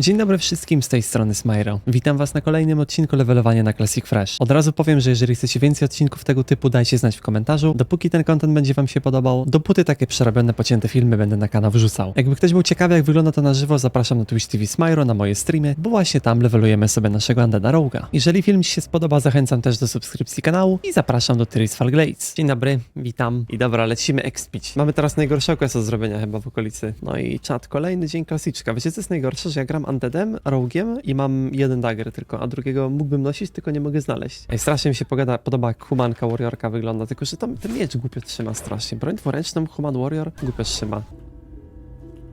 Dzień dobry wszystkim z tej strony Smyro. Witam was na kolejnym odcinku levelowania na Classic Fresh. Od razu powiem, że jeżeli chcecie więcej odcinków tego typu, dajcie znać w komentarzu. Dopóki ten content będzie wam się podobał, dopóty takie przerobione, pocięte filmy będę na kanał wrzucał. Jakby ktoś był ciekawy jak wygląda to na żywo, zapraszam na Twitch TV Smyro na moje streamy, bo właśnie tam levelujemy sobie naszego Undeada Rogue'a. Jeżeli film ci się spodoba, zachęcam też do subskrypcji kanału i zapraszam do Tyris Falglades. Dzień dobry, witam. I dobra, lecimy expić. Mamy teraz najgorszego quest do zrobienia chyba w okolicy. No i czat, kolejny dzień klasyczka. Wiecie co jest najgorsze, że ja gram Undeadem, Rogue'iem i mam jeden dagger tylko, a drugiego mógłbym nosić, tylko nie mogę znaleźć. Ej, strasznie mi się pogada, podoba jak humanka warriorka wygląda, tylko że tam ten miecz głupio trzyma strasznie. Broń dwuręczną human warrior głupio trzyma.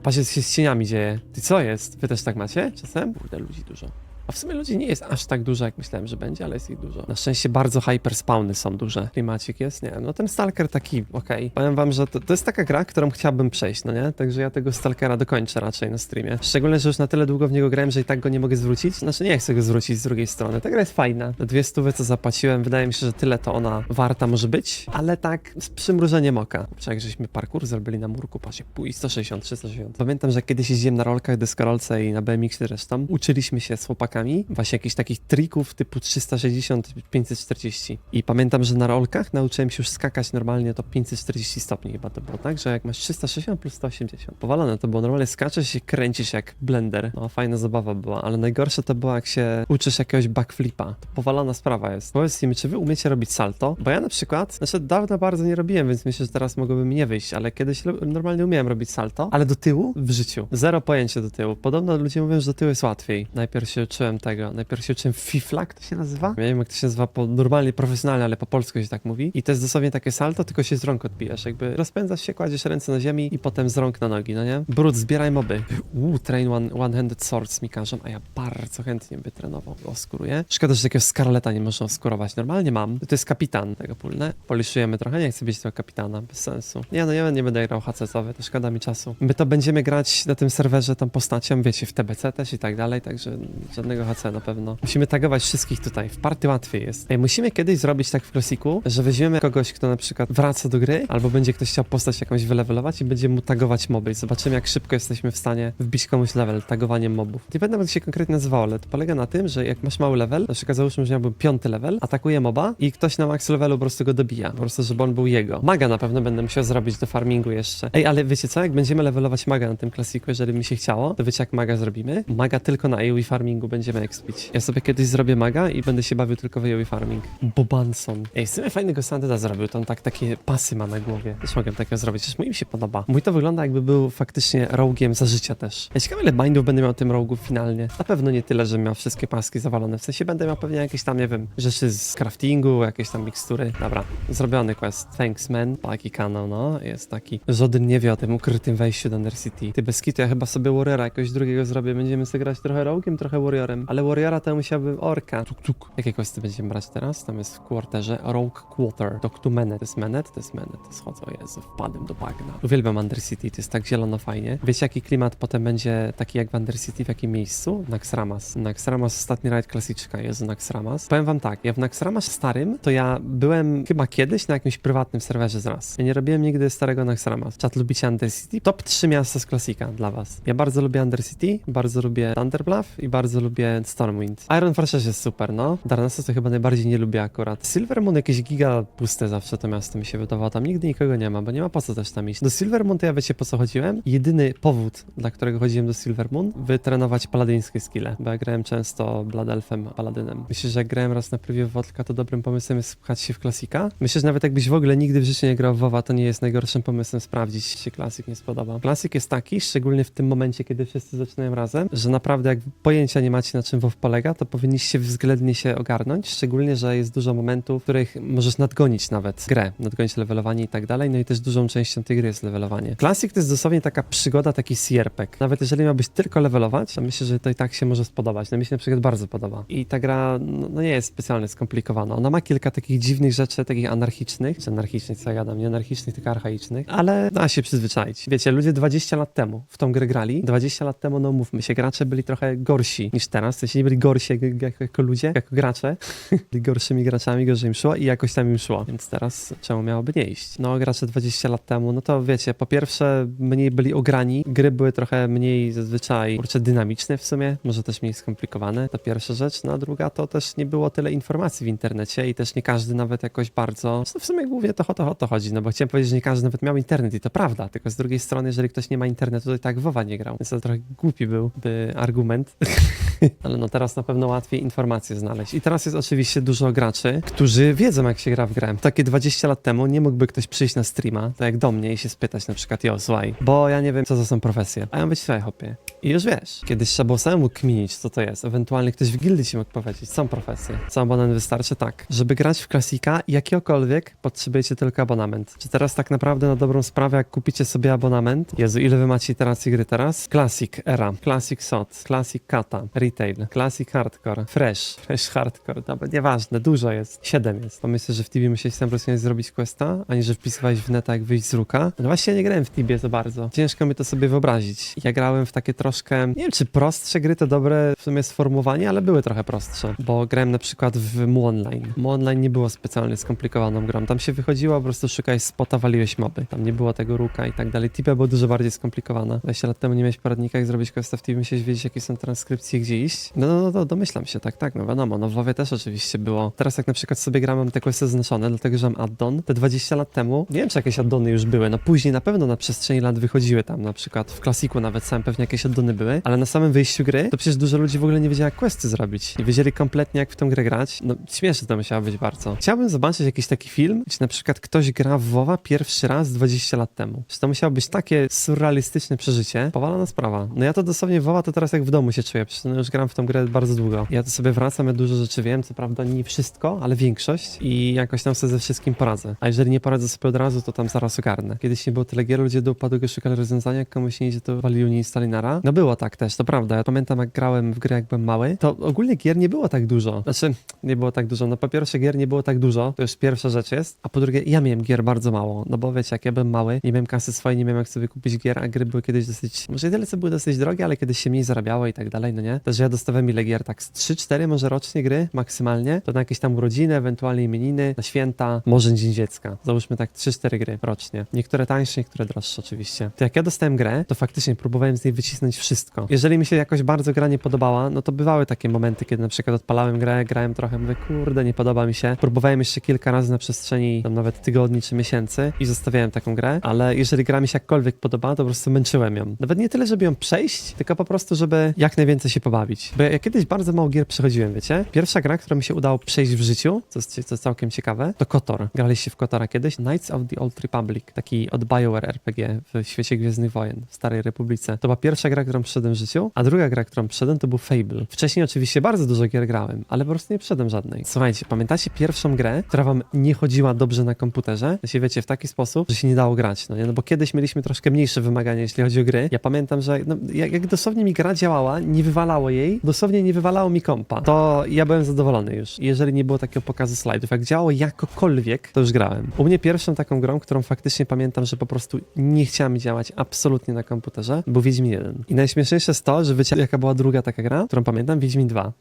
Patrzcie, co się z cieniami dzieje. Ty co jest? Wy też tak macie czasem? Kurde, ludzi dużo. A w sumie ludzi nie jest aż tak dużo, jak myślałem, że będzie, ale jest ich dużo. Na szczęście bardzo hyper spawny są duże. Klimacik jest? Nie, no ten Stalker taki, okej. Powiem wam, że to, to jest taka gra, którą chciałbym przejść, no nie? Także ja tego Stalkera dokończę raczej na streamie. Szczególnie, że już na tyle długo w niego grałem, że i tak go nie mogę zwrócić. Znaczy nie chcę go zwrócić z drugiej strony. Ta gra jest fajna. Te dwie stówy, co zapłaciłem, wydaje mi się, że tyle to ona warta może być, ale tak z przymrużeniem oka. Kurczę, żeśmy parkour zrobili na murku, patrzcie, pój 160, 360. Pamiętam, że kiedyś jeździłem na rolkach, deskorolce i na BMX zresztą. Uczyliśmy się z chłopakami właśnie jakichś takich trików typu 360, 540. I pamiętam, że na rolkach nauczyłem się już skakać normalnie to 540 stopni chyba to było, tak? Że jak masz 360 plus 180. Powalone to było, normalnie skaczesz się kręcisz jak blender. No fajna zabawa była, ale najgorsze to było jak się uczysz jakiegoś backflipa. To powalona sprawa jest. Powiedzcie mi, czy wy umiecie robić salto? Bo ja na przykład, znaczy dawno bardzo nie robiłem, więc myślę, że teraz mogłoby mi nie wyjść, ale kiedyś normalnie umiałem robić salto, ale do tyłu w życiu. Zero pojęcia do tyłu. Podobno ludzie mówią, że do tyłu jest łatwiej. Najpierw się uczyłem tego, najpierw się uczyłem fiflak, to się nazywa? Nie wiem jak to się nazywa po, normalnie, profesjonalnie, ale po polsku się tak mówi. I to jest dosłownie takie salto, tylko się z rąk odbijasz. Jakby rozpędzasz się, kładziesz ręce na ziemi i potem z rąk na nogi, no nie? Brud, zbieraj moby. Uuu, train one- one-handed swords mi każą, a ja bardzo chętnie by trenował. Oskuruję. Szkoda, że takiego skarleta nie można oskurować. Normalnie mam. To jest kapitan tego pólne. Poliszujemy trochę, nie chcę być tego kapitana, bez sensu. Nie no, ja nie będę grał HC-owy, to szkoda mi czasu. My to będziemy grać na tym serwerze tą postacią, wiecie, w TBC też i tak dalej, także żadnego HC na pewno. Musimy tagować wszystkich tutaj. W party łatwiej jest. Ej, musimy kiedyś zrobić tak w klasiku, że weźmiemy kogoś, kto na przykład wraca do gry, albo będzie ktoś chciał postać jakąś wylevelować i będziemy mu tagować moby. Zobaczymy, jak szybko jesteśmy w stanie wbić komuś level tagowaniem mobów. Nie będę się konkretnie nazywało, ale to polega na tym, że jak masz mały level, na przykład załóżmy, że miałbym piąty level, atakuje moba i ktoś na max levelu po prostu go dobija. Po prostu, żeby on był jego. Maga na pewno będę musiał zrobić do farmingu jeszcze. Ej, ale wiecie co? Jak będziemy levelować maga na tym klasiku, jeżeli mi się chciało, to wiecie jak maga zrobimy? Maga tylko na AoE farmingu będziemy expić. Ja sobie kiedyś zrobię maga i będę się bawił tylko w farming. Bobanson. Ej, w sumie fajnego Sandeda zrobił, to on tak takie pasy ma na głowie. Też mogę takiego zrobić, też mi się podoba. Mój to wygląda jakby był faktycznie rogue'iem za życia też. Ja ciekawe ile bindów będę miał tym rogu finalnie. Na pewno nie tyle, że miał wszystkie paski zawalone. W sensie będę miał pewnie jakieś tam, nie wiem, rzeczy z craftingu, jakieś tam mikstury. Dobra, zrobiony quest. Thanks, man. Taki kanał, no. Jest taki. Żaden nie wie o tym ukrytym wejściu do Undercity. Ty bez kitu, ja chyba sobie Warriora jakoś drugiego zrobię. Będziemy sobie grać trochę rogiem, trochę Warriorem. Ale Warriora to musiałbym orka. Tuk, tuk. Jakie questy będziemy brać teraz? Tam jest w quarterze Rogue Quarter. To Menet. To jest Menet? To jest Menet. To jest chodzą. Jezu, wpadłem do bagna. Uwielbiam Undercity, to jest tak zielono fajnie. Wiecie jaki klimat potem będzie taki jak w Undercity, w jakim miejscu? Naxramas. Naxramas, ostatni rajd klasyczka, jest Naxramas. Powiem wam tak, ja w Naxramas starym, to ja byłem chyba kiedyś na jakimś prywatnym serwerze z raz. Ja nie robiłem nigdy starego Naxramas. Czat lubicie Undercity? Top 3 miasta z klasika dla was. Ja bardzo lubię Undercity, bardzo lubię Thunderbluff i bardzo lubię Stormwind. Iron Fortress jest super, no. Darnasa to chyba najbardziej nie lubię akurat. Silvermoon jakieś giga puste zawsze to miasto mi się wydawało. Tam nigdy nikogo nie ma, bo nie ma po co też tam iść. Do Silvermoon to ja wiecie po co chodziłem? Jedyny powód, dla którego chodziłem do Silvermoon, wytrenować paladyńskie skille, bo ja grałem często Blood Elfem, paladynem. Myślę, że jak grałem raz na preview Wodka, to dobrym pomysłem jest pchać się w klasika. Myślę, że nawet jakbyś w ogóle nigdy w życiu nie grał w WoWa, to nie jest najgorszym pomysłem sprawdzić, czy się klasik nie spodoba. Klasyk jest taki, szczególnie w tym momencie, kiedy wszyscy zaczynają razem, że naprawdę jak pojęcia nie macie na czym WoW polega, to powinniście względnie się ogarnąć, szczególnie, że jest dużo momentów, w których możesz nadgonić nawet grę, nadgonić levelowanie i tak dalej, no i też dużą częścią tej gry jest levelowanie. Classic to jest dosłownie taka przygoda, taki sierpek. Nawet jeżeli miałbyś tylko levelować, to myślę, że to i tak się może spodobać. No mi się na przykład bardzo podoba. I ta gra no, no nie jest specjalnie skomplikowana. Ona ma kilka takich dziwnych rzeczy, takich anarchicznych, czy anarchicznych, co ja gadam, nie anarchicznych, tylko archaicznych, ale da się przyzwyczaić. Wiecie, ludzie 20 lat temu w tą grę grali, 20 lat temu, no mówmy się, gracze byli trochę gorsi niż teraz. Teraz, w sensie nie byli gorsi jak, jak, jako ludzie, jako gracze, byli gorszymi graczami, gorzej im szło i jakoś tam im szło, więc teraz czemu miałoby nie iść? No gracze 20 lat temu, no to wiecie, po pierwsze mniej byli ograni, gry były trochę mniej zazwyczaj, kurczę, dynamiczne w sumie, może też mniej skomplikowane, to pierwsza rzecz, no a druga to też nie było tyle informacji w internecie i też nie każdy nawet jakoś bardzo, no w sumie głównie to o to, to chodzi, no bo chciałem powiedzieć, że nie każdy nawet miał internet i to prawda, tylko z drugiej strony, jeżeli ktoś nie ma internetu, to i tak WoWa nie grał, więc to trochę głupi byłby argument, ale no teraz na pewno łatwiej informacje znaleźć. I teraz jest oczywiście dużo graczy, którzy wiedzą jak się gra w grę. Takie 20 lat temu nie mógłby ktoś przyjść na streama, tak jak do mnie i się spytać na przykład, jo, słuchaj, bo ja nie wiem, co to są profesje. A ja mówię, słuchaj, hopie. I już wiesz, kiedyś trzeba było samemu kminić, co to jest. Ewentualnie ktoś w gildii ci mógł powiedzieć, są profesje. Sam abonament wystarczy? Tak. Żeby grać w klasika jakiegokolwiek, potrzebujecie tylko abonament. Czy teraz tak naprawdę na dobrą sprawę, jak kupicie sobie abonament, Jezu, ile wy macie iteracji gry teraz? Classic Era, Classic SOT, Classic Kata, Retail, Classic Hardcore, Fresh, Fresh Hardcore, dobra, nieważne, dużo jest. Siedem jest. Pomyślę, że w Tibie musiałeś sam Rosjanie zrobić questa, ani że wpisywałeś w neta jak wyjść z ruka. No właśnie ja nie grałem w Tibie za bardzo. Ciężko mi to sobie wyobrazić. Ja grałem w takie troszkę, nie wiem czy prostsze gry to dobre w sumie sformułowanie, ale były trochę prostsze, bo grałem na przykład w Mu Online. Mu Online nie było specjalnie skomplikowaną grą. Tam się wychodziło, po prostu szukałeś spota, waliłeś moby. Tam nie było tego ruka i tak dalej. Tibia była dużo bardziej skomplikowana. 20 lat temu nie miałeś poradnika, jak zrobić questa w Tibie, musiałeś wiedzieć jakie są transkrypcje, gdzie. No, no, no, no domyślam się, tak, tak, no wiadomo. No w WoWie też oczywiście było. Teraz jak na przykład sobie gram, mam te questy zaznaczone, dlatego że mam addon. Te 20 lat temu, nie wiem czy jakieś addony już były, no później na pewno na przestrzeni lat wychodziły tam, na przykład w klasiku nawet sam pewnie jakieś addony były, ale na samym wyjściu gry, to przecież dużo ludzi w ogóle nie wiedziało jak questy zrobić. Nie wiedzieli kompletnie jak w tą grę grać. No śmieszne to musiało być bardzo. Chciałbym zobaczyć jakiś taki film, gdzie na przykład ktoś gra w WoWa pierwszy raz 20 lat temu. Czy to musiało być takie surrealistyczne przeżycie? Powalona sprawa. No ja to dosłownie WoWa to teraz jak w domu się czuję, przecież no już gram w tą grę bardzo długo. Ja to sobie wracam, ja dużo rzeczy wiem, co prawda nie wszystko, ale większość i jakoś tam sobie ze wszystkim poradzę. A jeżeli nie poradzę sobie od razu, to tam zaraz ogarnę. Kiedyś nie było tyle gier, ludzie do upadłego szukali rozwiązania, jak komuś nie idzie, to walili uninstali nara. No było tak też, to prawda. Ja pamiętam, jak grałem w gry, jak byłem mały, to ogólnie gier nie było tak dużo. Znaczy, nie było tak dużo. No po pierwsze, gier nie było tak dużo, to już pierwsza rzecz jest, a po drugie, ja miałem gier bardzo mało. No bo wiecie, jak ja byłem mały, nie miałem kasy swojej, nie miałem jak sobie kupić gier, a gry były kiedyś dosyć, może nie tyle co były dosyć drogie, ale kiedyś się mniej zarabiało i tak dalej, no nie? Też ja dostawałem ile gier, tak z 3-4 może rocznie gry maksymalnie, to na jakieś tam urodziny, ewentualnie imieniny, na święta, może Dzień Dziecka. Załóżmy tak 3-4 gry rocznie. Niektóre tańsze, niektóre droższe oczywiście. To jak ja dostałem grę, to faktycznie próbowałem z niej wycisnąć wszystko. Jeżeli mi się jakoś bardzo gra nie podobała, no to bywały takie momenty, kiedy na przykład odpalałem grę, grałem trochę, mówię, kurde, nie podoba mi się. Próbowałem jeszcze kilka razy na przestrzeni tam nawet tygodni czy miesięcy i zostawiałem taką grę, ale jeżeli gra mi się jakkolwiek podobała, to po prostu męczyłem ją. Nawet nie tyle, żeby ją przejść, tylko po prostu, żeby jak najwięcej się pobawić. Bo ja, kiedyś bardzo mało gier przechodziłem, wiecie? Pierwsza gra, która mi się udało przejść w życiu, co jest, co jest całkiem ciekawe, to KOTOR. Graliście w KOTORa kiedyś? Knights of the Old Republic, taki od BioWare RPG w świecie Gwiezdnych Wojen, w Starej Republice. To była pierwsza gra, którą przeszedłem w życiu, a druga gra, którą przeszedłem, to był Fable. Wcześniej oczywiście bardzo dużo gier grałem, ale po prostu nie przeszedłem żadnej. Słuchajcie, pamiętacie pierwszą grę, która wam nie chodziła dobrze na komputerze? Się wiecie, w taki sposób, że się nie dało grać, no nie? No bo kiedyś mieliśmy troszkę mniejsze wymagania, jeśli chodzi o gry. Ja pamiętam, że no, jak, jak dosłownie mi gra działała, nie wywalało jej, dosłownie nie wywalało mi kompa, to ja byłem zadowolony już. Jeżeli nie było takiego pokazu slajdów, jak działało jakokolwiek, to już grałem. U mnie pierwszą taką grą, którą faktycznie pamiętam, że po prostu nie chciała mi działać absolutnie na komputerze, był Wiedźmin 1. I najśmieszniejsze jest to, że wiecie, jaka była druga taka gra, którą pamiętam? Wiedźmin 2.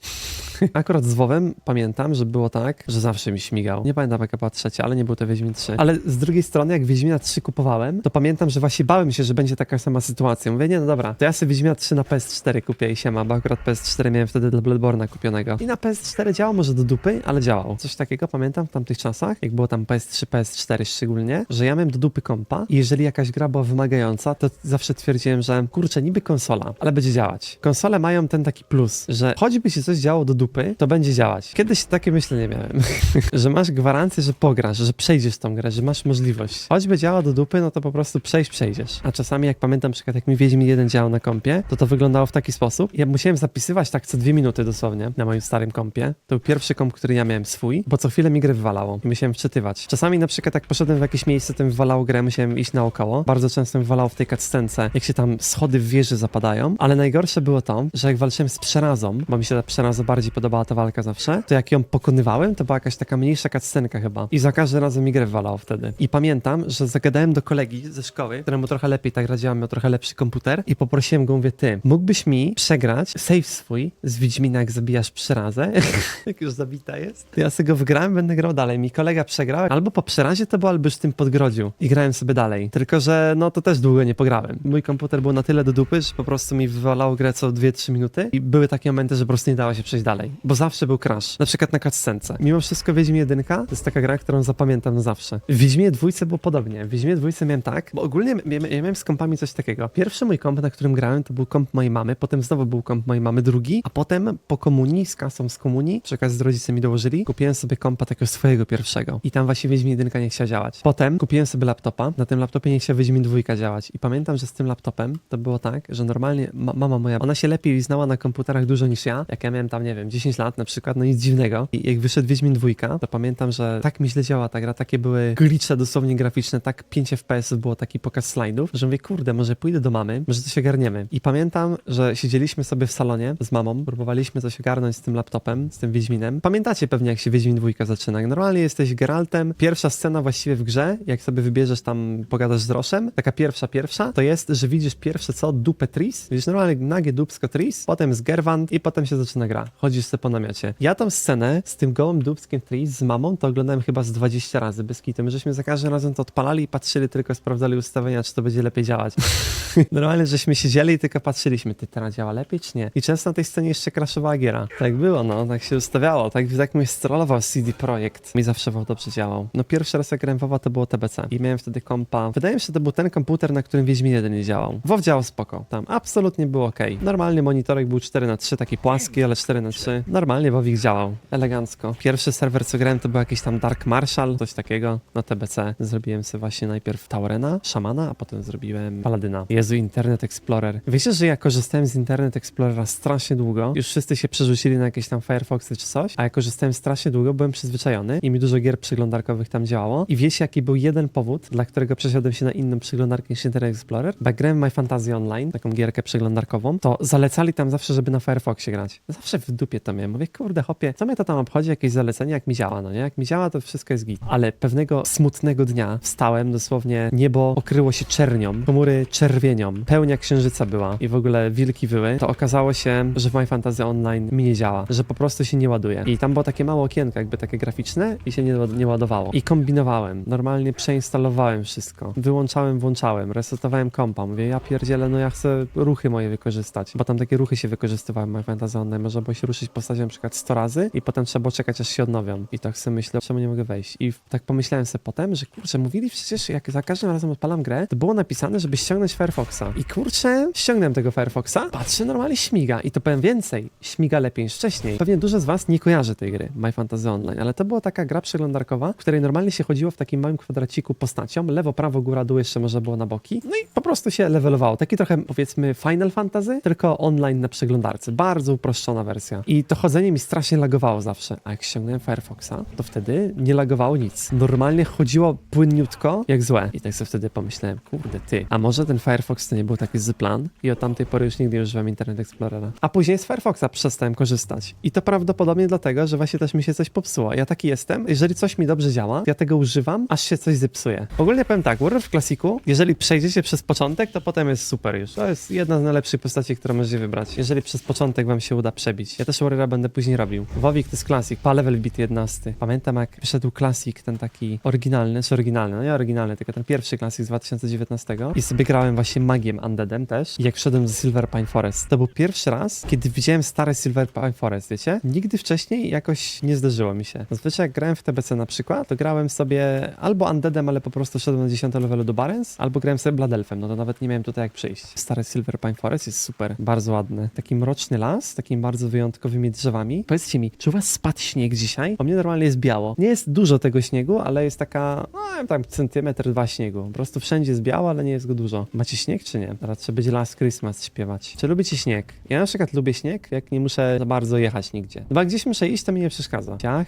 Akurat z WoWem pamiętam, że było tak, że zawsze mi śmigał. Nie pamiętam jaka była trzecia, ale nie był to Wiedźmin 3. Ale z drugiej strony, jak Wiedźmina 3 kupowałem, to pamiętam, że właśnie bałem się, że będzie taka sama sytuacja. Mówię, nie no dobra, to ja sobie Wiedźmina 3 na PS4 kupię i siema, bo akurat PS4 miałem wtedy dla Bloodborne'a kupionego. I na PS4 działał może do dupy, ale działał. Coś takiego pamiętam w tamtych czasach, jak było tam PS3, PS4 szczególnie, że ja miałem do dupy kompa i jeżeli jakaś gra była wymagająca, to zawsze twierdziłem, że kurczę, niby konsola, ale będzie działać. Konsole mają ten taki plus, że choćby się coś działo do dupy, to będzie działać. Kiedyś takie myślenie miałem, że masz gwarancję, że pograsz, że przejdziesz tą grę, że masz możliwość. Choćby działa do dupy, no to po prostu przejść, przejdziesz. A czasami, jak pamiętam, przykład jak mi Wiedźmin 1 działał na kompie, to to wyglądało w taki sposób. Ja musiałem zapisywać tak co dwie minuty dosłownie na moim starym kompie. To był pierwszy komp, który ja miałem swój, bo co chwilę mi grę wywalało i musiałem wczytywać. Czasami na przykład jak poszedłem w jakieś miejsce, to mi wywalało grę, musiałem iść naokoło. Bardzo często mi wywalało w tej cutscence, jak się tam schody w wieży zapadają, ale najgorsze było to, że jak walczyłem z przerazą, bo mi się ta przeraza bardziej podobała ta walka zawsze, to jak ją pokonywałem, to była jakaś taka mniejsza cutscenka chyba. I za każdym razem mi grę wywalało wtedy. I pamiętam, że zagadałem do kolegi ze szkoły, któremu trochę lepiej tak radziła, miał trochę lepszy komputer i poprosiłem go, mówię, ty, mógłbyś mi przegrać save save swój z Wiedźmina, jak zabijasz przerazę, jak już zabita jest. Ja sobie go wygrałem, będę grał dalej. Mi kolega przegrał, albo po przerazie to było, albo już w tym podgrodziu. I grałem sobie dalej. Tylko, że no to też długo nie pograłem. Mój komputer był na tyle do dupy, że po prostu mi wywalało grę co 2-3 minuty i były takie momenty, że po prostu nie dało się przejść dalej. Bo zawsze był crash. Na przykład na cutscence. Mimo wszystko Wiedźmin 1 to jest taka gra, którą zapamiętam na zawsze. W Wiedźmie dwójce było podobnie. W Wiedźmie dwójce miałem tak, bo ogólnie ja miałem z kompami coś takiego. Pierwszy mój komp, na którym grałem, to był komp mojej mamy, potem znowu był komp mojej mamy drugi, a potem po komunii, z kasą z komunii, przy okazji z rodzicem mi dołożyli, kupiłem sobie kompa takiego swojego pierwszego. I tam właśnie Wiedźmin 1 nie chciał działać. Potem kupiłem sobie laptopa, na tym laptopie nie chciał Wiedźmin 2 działać. I pamiętam, że z tym laptopem to było tak, że normalnie ma mama moja, ona się lepiej znała na komputerach dużo niż ja. Jak ja miałem tam, nie wiem, 10 lat na przykład, no nic dziwnego. I jak wyszedł Wiedźmin 2, to pamiętam, że tak mi źle działa ta gra, takie były glitche dosłownie graficzne, tak 5 FPS było taki pokaz slajdów, że mówię, kurde, może pójdę do mamy, może coś ogarniemy. I pamiętam, że siedzieliśmy sobie w salonie z mamą, próbowaliśmy coś ogarnąć z tym laptopem, z tym Wiedźminem. Pamiętacie pewnie, jak się Wiedźmin 2 zaczyna. Normalnie jesteś Geraltem. Pierwsza scena właściwie w grze, jak sobie wybierzesz tam, pogadasz z Roszem, taka pierwsza, pierwsza, to jest, że widzisz pierwsze co, dupę Tris, widzisz normalnie nagie dupsko Tris, potem z Gerwant i potem się zaczyna gra. Chodzisz sobie po namiocie. Ja tą scenę z tym gołym dupskiem Tris z mamą to oglądałem chyba z 20 razy, bez kitu. My żeśmy za każdym razem to odpalali i patrzyli, tylko sprawdzali ustawienia, czy to będzie lepiej działać. Normalnie, żeśmy siedzieli i tylko patrzyliśmy, ty teraz działa lepiej, czy nie? I często na tej scenie jeszcze crashowała giera. Tak było, no, tak się ustawiało, tak, tak mnie strollował CD Projekt. Mi zawsze WoW dobrze działał. No pierwszy raz jak grałem WoWa to było TBC i miałem wtedy kompa. Wydaje mi się, że to był ten komputer, na którym Wiedźmin 1 nie działał. WoW działał spoko, tam absolutnie było ok. Normalnie monitorek był 4 na 3 taki płaski, ale 4 na 3 Normalnie WoWik działał, elegancko. Pierwszy serwer co grałem to był jakiś tam Dark Marshal, coś takiego na TBC. Zrobiłem sobie właśnie najpierw Taurena, Szamana, a potem zrobiłem Paladyna. Jezu, Internet Explorer. Wiecie, że ja korzystałem z Internet Explorera strasznie długo. Już wszyscy się przerzucili na jakieś tam Firefoxy czy coś, a ja korzystałem strasznie długo, byłem przyzwyczajony i mi dużo gier przeglądarkowych tam działało. I wiecie, jaki był jeden powód, dla którego przesiadłem się na inną przeglądarkę niż Internet Explorer? Bo grałem My Fantasy Online, taką gierkę przeglądarkową, to zalecali tam zawsze, żeby na Firefoxie grać. Zawsze w dupie to miałem. Mówię, kurde, hopie, co mnie to tam obchodzi, jakieś zalecenie, jak mi działa, no nie? Jak mi działa, to wszystko jest git. Ale pewnego smutnego dnia wstałem, dosłownie niebo okryło się czernią, chmury czerwienią, pełnia księżyca była i w ogóle wilki wyły, to okazało się, że w My Fantasy Online mi nie działa, że po prostu się nie ładuje. I tam było takie małe okienko, jakby takie graficzne i się nie, nie ładowało. I kombinowałem, normalnie przeinstalowałem wszystko, wyłączałem, włączałem, resetowałem kompa, mówię, ja pierdzielę, no ja chcę ruchy moje wykorzystać, bo tam takie ruchy się wykorzystywały w My Fantasy Online, można było się ruszyć postacią na przykład 100 razy i potem trzeba było czekać, aż się odnowią. I tak sobie myślę, czemu nie mogę wejść? I tak pomyślałem sobie potem, że kurczę, mówili przecież, jak za każdym razem odpalam grę, to było napisane, żeby ściągnąć Firefoxa. I kurczę, ściągnąłem tego Firefoxa, patrzę, normalnie śmiga. I to powiem więcej, śmiga lepiej niż wcześniej. Pewnie dużo z was nie kojarzy tej gry, My Fantasy Online, ale to była taka gra przeglądarkowa, w której normalnie się chodziło w takim małym kwadraciku postacią, lewo, prawo, góra, dół jeszcze można było na boki, no i po prostu się levelowało. Taki trochę, powiedzmy, Final Fantasy, tylko online na przeglądarce. Bardzo uproszczona wersja. I to chodzenie mi strasznie lagowało zawsze. A jak ściągnąłem Firefoxa, to wtedy nie lagowało nic. Normalnie chodziło płynniutko, jak złe. I tak sobie wtedy pomyślałem, kurde ty, a może ten Firefox to nie był taki z plan? I od tamtej pory już nigdy nie używam Internet Explorera. A później z Firefoxa przestałem korzystać. I to prawdopodobnie dlatego, że właśnie też mi się coś popsuło. Ja taki jestem, jeżeli coś mi dobrze działa, ja tego używam, aż się coś zepsuje. Ogólnie powiem tak, Warrior w klasiku, jeżeli przejdziecie przez początek, to potem jest super już. To jest jedna z najlepszych postaci, którą możecie wybrać. Jeżeli przez początek wam się uda przebić. Ja też Warriora będę później robił. Wowik to jest klasik, pa level bit 11. Pamiętam jak wyszedł klasik, ten taki oryginalny, czy oryginalny, no nie oryginalny, tylko ten pierwszy klasik z 2019 i sobie grałem właśnie magiem Undeadem też i jak wszedłem do Silver Pine Forest. To był pierwszy raz, kiedy widziałem stare Silver Pine Forest, wiecie? Nigdy wcześniej jakoś nie zdarzyło mi się. Zazwyczaj jak grałem w TBC na przykład, to grałem sobie albo Undeadem, ale po prostu szedłem na 10 levelu do Barents, albo grałem sobie Blood Elfem, no to nawet nie miałem tutaj jak przyjść. Stare Silver Pine Forest jest super, bardzo ładny. Taki mroczny las, z takimi bardzo wyjątkowymi drzewami. Powiedzcie mi, czy u was spadł śnieg dzisiaj? U mnie normalnie jest biało. Nie jest dużo tego śniegu, ale jest taka, no tam centymetr, dwa śniegu. Po prostu wszędzie jest biało, ale nie jest go dużo. Macie śnieg czy nie? Teraz trzeba będzie Last Christmas śpiewać. Czy lubicie śnieg? Ja przykład lubię śnieg, jak nie muszę za bardzo jechać nigdzie. Chyba gdzieś muszę iść, to mi nie przeszkadza. Ciach,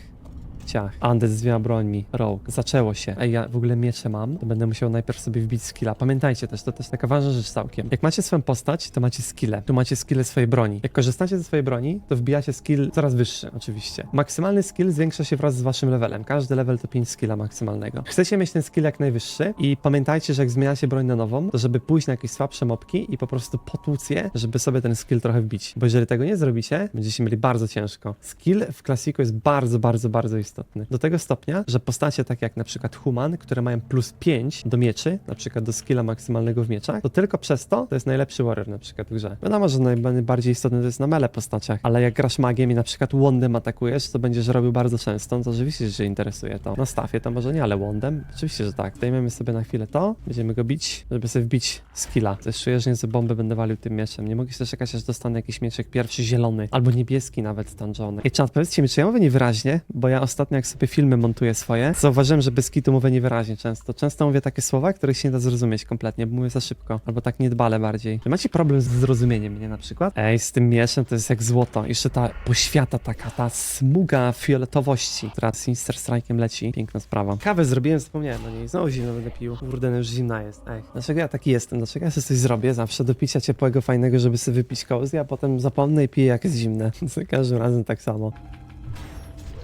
Andes z dwiema brońmi. Rogue. Zaczęło się. Ej, ja w ogóle miecze mam, to będę musiał najpierw sobie wbić skilla. Pamiętajcie też, to też taka ważna rzecz całkiem. Jak macie swoją postać, to macie skille. Tu macie skille swojej broni. Jak korzystacie ze swojej broni, to wbijacie skill coraz wyższy, oczywiście. Maksymalny skill zwiększa się wraz z waszym levelem. Każdy level to 5 skilla maksymalnego. Chcecie mieć ten skill jak najwyższy i pamiętajcie, że jak zmieniacie broń na nową, to żeby pójść na jakieś słabsze mopki i po prostu potłuc je, żeby sobie ten skill trochę wbić. Bo jeżeli tego nie zrobicie, będziecie mieli bardzo ciężko. Skill w klasiku jest bardzo, bardzo, bardzo istotny. Do tego stopnia, że postacie takie jak na przykład Human, które mają plus 5 do mieczy, na przykład do skilla maksymalnego w mieczach, to tylko przez to to jest najlepszy warrior na przykład w grze. Wiadomo, że naj- najbardziej istotne to jest na mele postaciach, ale jak grasz magiem i na przykład wandem atakujesz, to będziesz robił bardzo często, no to oczywiście, że się interesuje to. Na stafie to może nie, ale wandem? Oczywiście, że tak. Zdejmiemy sobie na chwilę to, będziemy go bić, żeby sobie wbić skilla. Też czuję, że nieco bombę będę walił tym mieczem. Nie mogę się doczekać, aż dostanę jakiś mieczek pierwszy zielony, albo niebieski nawet stanżony. I czat, powiedzcie mi, czy ja mówię niewyraźnie, bo ja ostatnio jak sobie filmy montuję swoje, zauważyłem, że bez mówię niewyraźnie często. Często mówię takie słowa, których się nie da zrozumieć kompletnie, bo mówię za szybko, albo tak niedbale bardziej. Czy macie problem z zrozumieniem mnie na przykład? Ej, z tym mieczem to jest jak złoto. Jeszcze ta poświata taka, ta smuga fioletowości, która z Sinister Strike'em leci. Piękna sprawa. Kawę zrobiłem, zapomniałem o niej. Znowu zimno będę pił. Kurde, no już zimna jest. Ej, dlaczego ja taki jestem? Dlaczego ja sobie coś zrobię zawsze do picia ciepłego, fajnego, żeby sobie wypić cozy, a potem zapomnę i piję jak jest zimne. Za każdym razem tak samo.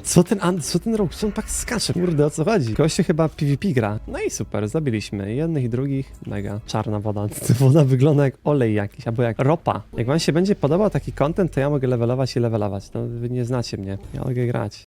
Co ten, an- co ten rok, co on tak skacze? Kurde, o co chodzi? Goście chyba PvP gra. No i super, zabiliśmy jednych i drugich. Mega. Czarna woda. Woda wygląda jak olej jakiś, albo jak ropa. Jak wam się będzie podobał taki content, to ja mogę levelować i levelować. No wy nie znacie mnie. Ja mogę grać.